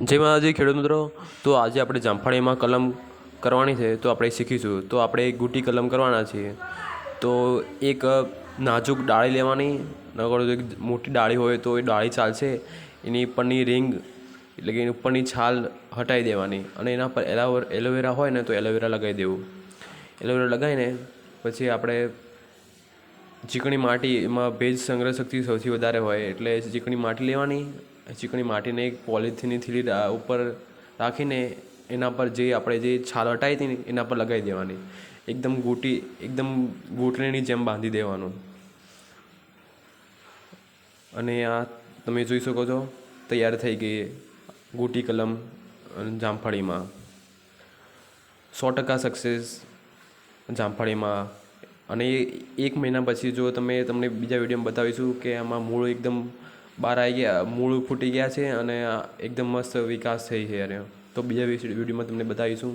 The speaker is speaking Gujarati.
જય માતાજી ખેડૂત મિત્રો, તો આજે આપણે જામફળીમાં કલમ કરવાની છે, તો આપણે શીખીશું. તો આપણે ગુટી કલમ કરવાના છીએ. તો એક નાજુક ડાળી લેવાની નકર એક મોટી ડાળી હોય તો એ ડાળી ચાલશે. એની ઉપરની રિંગ, એટલે કે એની ઉપરની છાલ હટાવી દેવાની અને એના પર એલાવર એલોવેરા હોય ને તો એલોવેરા લગાવી દેવું. એલોવેરા લગાવીને પછી આપણે ચીકણી માટી એમાં ભેજ સંગ્રહ શક્તિ સૌથી વધારે હોય એટલે ચીકણી માટી લેવાની ચીકણી માટીને એક પોલિથીનની થીલી ઉપર રાખીને એના પર જે આપણે જે છાલ હટાવી હતી ને, એના પર લગાવી દેવાની. એકદમ ગૂટી, એકદમ ગૂંટણીની જેમ બાંધી દેવાનું. અને આ તમે જોઈ શકો છો, તૈયાર થઈ ગઈ ગૂટી કલમ જામફળીમાં. સો ટકા સક્સેસ જામફળીમાં. અને એક મહિના પછી જો તમે તમને બીજા વિડીયોમાં બતાવીશું કે આમાં મૂળ એકદમ બહાર આવી ગયા મૂળ ફૂટી ગયા છે અને એકદમ મસ્ત વિકાસ થઈ છે અરે તો બીજા વિડીયોમાં તમને બતાવીશું.